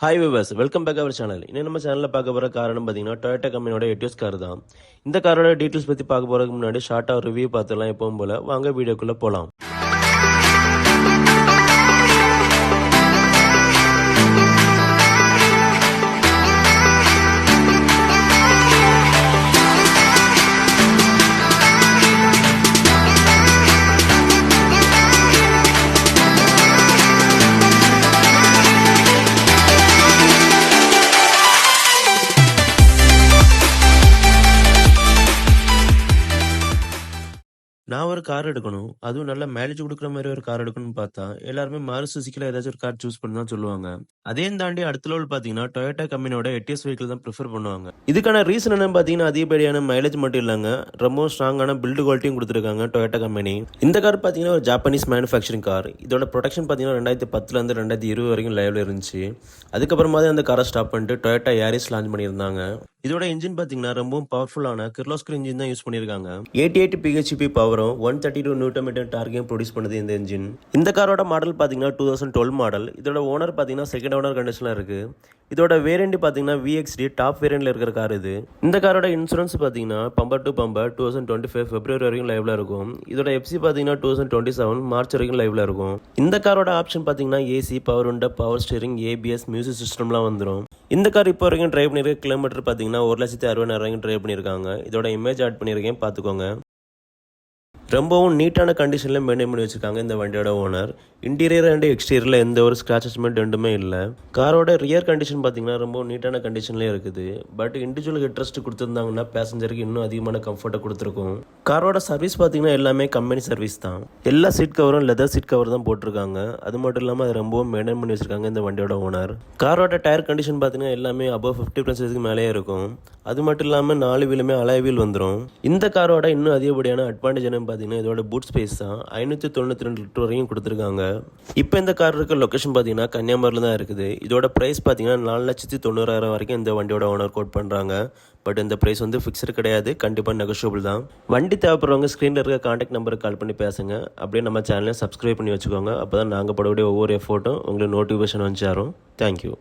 Hi viewers welcome back our channel இன்னும் நம்ம சேனலில் பார்க்க போகிற காரணம் பார்த்தீங்கன்னா டொயோட்டா கம்பெனியோட எட்டியோஸ் கார் தான். இந்த காரோட டீட்டெயில்ஸ் பற்றி பார்க்க போகிறதுக்கு முன்னாடி ஷார்ட்டாக ரிவ்யூ பார்த்துலாம் எப்பவும் போல். வாங்க வீடியோக்குள்ளே போகலாம் நான் ஒரு கார் எடுக்கணும். அதுவும் நல்ல மைலேஜ் கொடுக்குற மாதிரி ஒரு கார் எடுக்கணும்னு பார்த்தா எல்லாருமே மாறு சுசிக்கில் ஏதாச்சும் ஒரு கார் சூஸ் பண்ணி தான் சொல்லுவாங்க. அதையும் தாண்டி அடுத்த லெவல் பார்த்தீங்கன்னா டொயோட்டா கம்பெனியோட எட்டிஎஸ் வெஹிக்கிள் தான் ப்ரிஃபர் பண்ணுவாங்க. இதுக்கான ரீசன் என்னன்னு பார்த்தீங்கன்னா அதிகப்படியான மைலேஜ் மட்டும் இல்லைங்க. ரொம்ப ஸ்ட்ராங்கான பில்டு குவாலிட்டியும் கொடுத்துருக்காங்க டொயோட்டா கம்பெனி இந்த கார் பார்த்தீங்கன்னா ஒரு ஜாப்பனீஸ் மேனுஃபேக்சரிங் கார் இதோட ப்ரொடக்ஷன் பார்த்தீங்கன்னா ரெண்டாயிரத்தி பத்துலேருந்து ரெண்டாயிரத்தி இருபது வரைக்கும் லைவ்ல இருந்துச்சு. அதுக்கப்புறமா தான் அந்த காரை ஸ்டாப் பண்ணிட்டு டொயோட்டா ஏரிஸ் லான்ச் பண்ணியிருந்தாங்க. இதோட இன்ஜின் பார்த்தீங்கன்னா ரொம்பவும் பவர்ஃபுல்லான கிர்லோஸ்கர் இன்ஜின் தான் யூஸ் பண்ணியிருக்காங்க எயிட்டி எயிட் பிஹெச்பி பவரும் one thirty two newton metre டார்கையும் produce பண்ணுது இந்த இன்ஜின் இந்த காரோட மாடல் பார்த்தீங்கன்னா டூ தௌசண்ட் டுவெல் மாடல் இதோட ஓனர் பார்த்தீங்கன்னா செகண்ட் ஓனர் கண்டிஷனில் இருக்குது இதோட வேரியண்ட் பார்த்தீங்கன்னா விஎக்ஸ்டி டாப் வேரியண்டில் இருக்கிற கார் இது. இந்த காரோட இன்சூரன்ஸ் பார்த்தீங்கன்னா bumper to bumper two thousand twenty five February வரைக்கும் லைவ்ல இருக்கும். இதோட எஃப்சி பார்த்தீங்கன்னா two thousand twenty seven March வரைக்கும் லைவ்ல இருக்கும். இந்த காரோட ஆப்ஷன் பார்த்தீங்கன்னா ஏசி பவர் உண்ட பவர் ஸ்டீரிங் ஏபிஎஸ் மியூசிக் சிஸ்டம்லாம் வந்துடும் இந்த கார் இப்போ வரைக்கும் ட்ரைவ் பண்ணியிருக்க கிலோமீட்டர் பார்த்தீங்கன்னா ஒரு லட்சத்தி அறுபதாயிரம் வரைக்கும் ட்ரைவ் பண்ணியிருக்காங்க இதோட இமேஜ் ஆட் பண்ணியிருக்கேன் பார்த்துக்கோங்க ரொம்பவும் நீட்டான கண்டிஷனில் மெயின்டைன் பண்ணி வச்சிருக்காங்க இந்த வண்டியோட ஓனர் இன்டீரியர் அண்ட் எக்ஸ்டீரியரில் எந்த ஒரு ஸ்க்ராச்சஸ்மெண்ட் ரெண்டுமே இல்லை. காரோட ரியர் கண்டிஷன் பார்த்தீங்கன்னா ரொம்ப நீட்டான கண்டிஷன்லேயே இருக்குது. பட் இண்டிவிஜுவல் இன்ட்ரெஸ்ட் கொடுத்துருந்தாங்கன்னா பேசஞ்சருக்கு இன்னும் அதிகமான கம்ஃபர்ட்டை கொடுத்துருக்கும். காரோட சர்வீஸ் பார்த்தீங்கன்னா எல்லாமே கம்பெனி சர்வீஸ் தான். எல்லா சீட் கவரும் லெதர் சீட் கவர் தான் போட்டிருக்காங்க. அது மட்டும் இல்லாமல் அது ரொம்பவும் மெயின்டைன் பண்ணி வச்சுருக்காங்க இந்த வண்டியோட ஓனர் காரோட டயர் கண்டிஷன் பார்த்தீங்கன்னா எல்லாமே அபவ் ஃபிஃப்டி பர்சன்டேஜ்க்கு மேலேயே இருக்கும். அது மட்டும் இல்லாமல் நாலு வீலுமே அலாய் வீல் வந்துடும் இந்த காரோட இன்னும் அதிகப்படியான அட்வான்டேஜ் என்னன்னு பார்த்தீங்கன்னா இதோட பூட் ஸ்பேஸ் தான். ஐநூற்றி தொண்ணூற்றி ரெண்டு லிட்டர் வரைக்கும் கொடுத்துருக்காங்க. இப்போ இந்த கார் இருக்க லொக்கேஷன் பார்த்தீங்கன்னா கன்னியாகுமரியில் தான் இருக்குது. இதோட ப்ரைஸ் பார்த்தீங்கன்னா நாலு லட்சத்தி தொண்ணூறாயிரம் வரைக்கும் இந்த வண்டியோட ஓனர் கோட் பண்ணுறாங்க பட் இந்த ப்ரைஸ் வந்து ஃபிக்ஸ்டு கிடையாது. கண்டிப்பாக நெகோஷியபிள் தான். வண்டி தேவைப்படுறவங்க ஸ்க்ரீனில் இருக்க காண்டாக்ட் நம்பருக்கு கால் பண்ணி பேசுங்க. அப்படியே நம்ம சேனலை சப்ஸ்கிரைப் பண்ணி வச்சுக்கோங்க. அப்போ தான் நாங்கள் படக்கூடிய ஒவ்வொரு எஃபோர்ட்டும் உங்களுக்கு நோட்டிஃபிகேஷன் வந்து சேரும். தேங்க்யூ